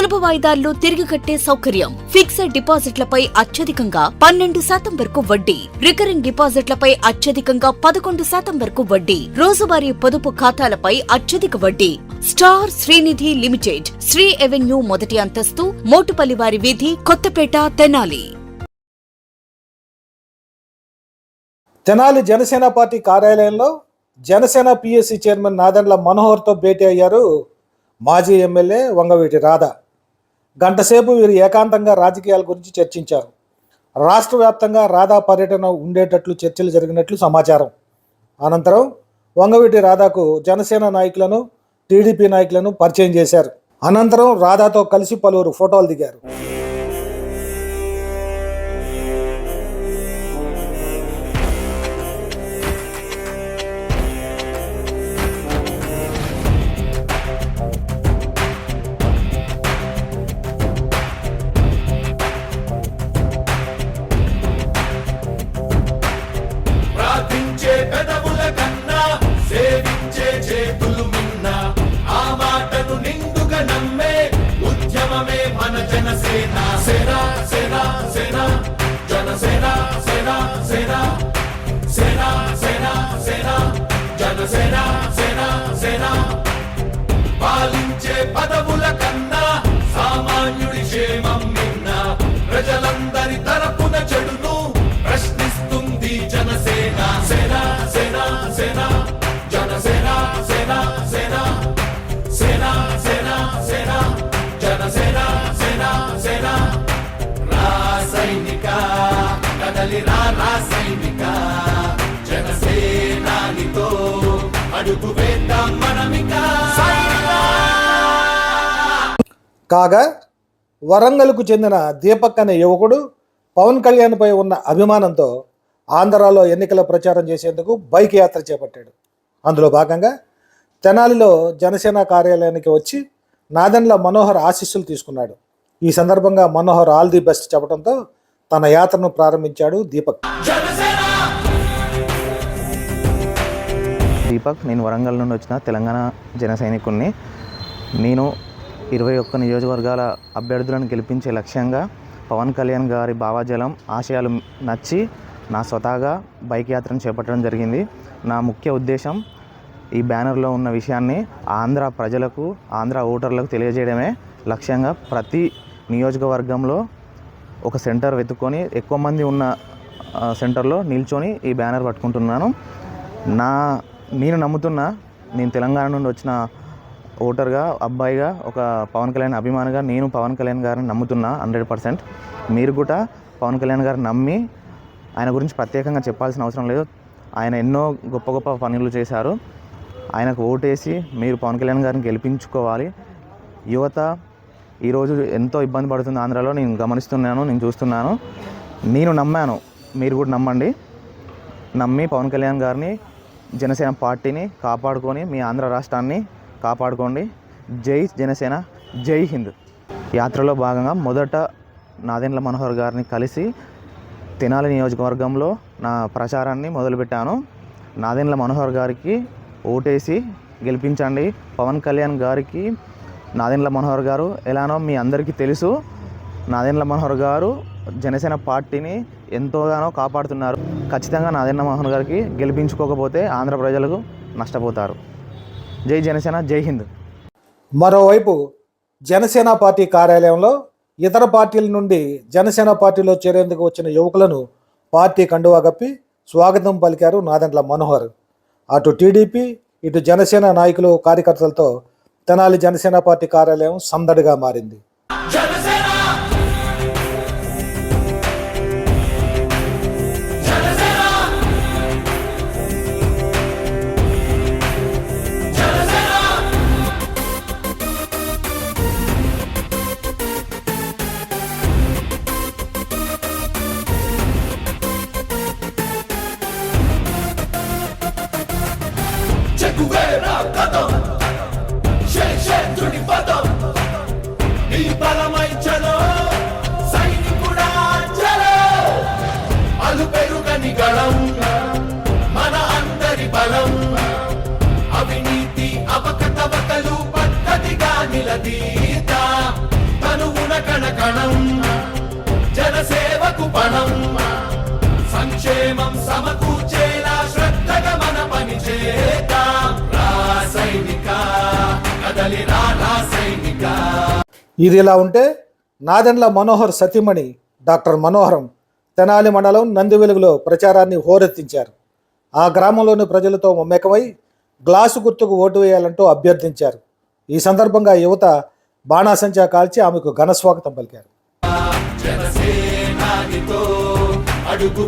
సులభ వాయిదాల్లో తిరిగి కట్టే సౌకర్యం. ఫిక్స్డ్ డిపాజిట్లపై అత్యధికంగా పన్నెండు శాతం వరకు వడ్డీ. రికరింగ్ డిపాజిట్లపై అత్యధికంగా పదకొండు శాతం వరకు వడ్డీ. రోజువారీ పొదుపు ఖాతాలపై అత్యధిక వడ్డీ. Star Srinidhi limited Sri avenue మొదటి అంతస్తు మోటుపల్లివారి వీధి కొత్తపేట తెనాలి. తెనాలి జనసేన పార్టీ కార్యాలయంలో జనసేన పిఎస్సి చైర్మన్ నాదెండ్ల మనోహర్తో భేటీ అయ్యారు మాజీ ఎమ్మెల్యే వంగవీటి రాధ. గంటసేపు వీరు ఏకాంతంగా రాజకీయాల గురించి చర్చించారు. రాష్ట్ర వ్యాప్తంగా రాధా పర్యటన ఉండేటట్లు చర్చలు జరిగినట్లు సమాచారం. అనంతరం వంగవీటి రాధాకు జనసేన నాయకులను టీడీపీ నాయకులను పరిచయం చేశారు. అనంతరం రాధాతో కలిసి పలువురు ఫోటోలు దిగారు. సేవించే పెదవుల కన్నా సేవించే చేతులు మిన్న ఆ మాటను నిండుగా నమ్మే ఉద్యమమే మన జనసేన. సేనా సేనా సేనా జనసేన సేనా సేనా సేనా సేనా సేనా జనసేన సేనా సేనా. పాలించే పదవుల కన్నా రాసైనిక జనసేనానితో అడుగు వేద్దాం మనమిక. కాగా వరంగల్కు చెందిన దీపక్ అనే యువకుడు పవన్ కళ్యాణ్పై ఉన్న అభిమానంతో ఆంధ్రాలో ఎన్నికల ప్రచారం చేసేందుకు బైక్ యాత్ర చేపట్టాడు. అందులో భాగంగా తెనాలిలో జనసేన కార్యాలయానికి వచ్చి నాదెండ్ల మనోహర్ ఆశీస్సులు తీసుకున్నాడు. ఈ సందర్భంగా మనోహర్ ఆల్ ది బెస్ట్ చెప్పడంతో తన యాత్రను ప్రారంభించాడు దీపక్. దీపక్ నేను వరంగల్ నుండి వచ్చిన తెలంగాణ జన సైనికుడిని నేను ఇరవై ఒక్క నియోజకవర్గాల అభ్యర్థులను గెలిపించే లక్ష్యంగా పవన్ కళ్యాణ్ గారి భావాజలం ఆశయాలు నచ్చి నా స్వతహాగా బైక్ యాత్రను చేపట్టడం జరిగింది. నా ముఖ్య ఉద్దేశం ఈ బ్యానర్లో ఉన్న విషయాన్ని ఆంధ్ర ప్రజలకు ఆంధ్ర ఓటర్లకు తెలియజేయడమే. లక్ష్యంగా ప్రతి నియోజకవర్గంలో ఒక సెంటర్ వెతుక్కొని ఎక్కువ మంది ఉన్న సెంటర్లో నిల్చొని ఈ బ్యానర్ పట్టుకుంటున్నాను. నా నేను నమ్ముతున్నా నేను తెలంగాణ నుండి వచ్చిన ఓటర్గా అబ్బాయిగా ఒక పవన్ కళ్యాణ్ అభిమానిగా నేను పవన్ కళ్యాణ్ గారిని నమ్ముతున్నా హండ్రెడ్ పర్సెంట్. మీరు కూడా పవన్ కళ్యాణ్ గారిని నమ్మి ఆయన గురించి ప్రత్యేకంగా చెప్పాల్సిన అవసరం లేదు. ఆయన ఎన్నో గొప్ప గొప్ప పనులు చేశారు. ఆయనకు ఓటేసి మీరు పవన్ కళ్యాణ్ గారిని గెలిపించుకోవాలి. యువత ఈరోజు ఎంతో ఇబ్బంది పడుతుంది ఆంధ్రాలో. నేను గమనిస్తున్నాను నేను చూస్తున్నాను. నేను నమ్మాను మీరు కూడా నమ్మండి. నమ్మి పవన్ కళ్యాణ్ గారిని జనసేన పార్టీని కాపాడుకొని మీ ఆంధ్ర రాష్ట్రాన్ని కాపాడుకోండి. జై జనసేన జై హింద్. యాత్రలో భాగంగా మొదట నాదెండ్ల మనోహర్ గారిని కలిసి తెనాలి నియోజకవర్గంలో నా ప్రచారాన్ని మొదలుపెట్టాను. నాదెండ్ల మనోహర్ గారికి ఓటేసి గెలిపించండి. పవన్ కళ్యాణ్ గారికి నాదెండ్ల మనోహర్ గారు ఎలానో మీ అందరికీ తెలుసు నాదెండ్ల మనోహర్ గారు జనసేన పార్టీని ఎంతోగానో కాపాడుతున్నారు. ఖచ్చితంగా నాదెండ్ల మనోహర్ గారికి గెలిపించుకోకపోతే ఆంధ్ర ప్రజలకు నష్టపోతారు. జై జనసేన జై హింద్. మరోవైపు జనసేన పార్టీ కార్యాలయంలో ఇతర పార్టీల నుండి జనసేన పార్టీలో చేరేందుకు వచ్చిన యువకులను పార్టీ కండువా కప్పి స్వాగతం పలికారు నాదెండ్ల మనోహర్. అటు టీడీపీ ఇటు జనసేన నాయకులు కార్యకర్తలతో తెనాలి జనసేన పార్టీ కార్యాలయం సందడిగా మారింది. ఇది ఇలా ఉంటే నాదెండ్ల మనోహర్ సతీమణి డాక్టర్ మనోహరం తెనాలి మండలం నంది వెలుగులో ప్రచారాన్ని హోరెత్తించారు. ఆ గ్రామంలోని ప్రజలతో మమ్మకమై గ్లాసు గుర్తుకు ఓటు వేయాలంటూ అభ్యర్థించారు. ఈ సందర్భంగా యువత బాణాసంచా కాల్చి ఆమెకు ఘన స్వాగతం పలికారు. అడుగు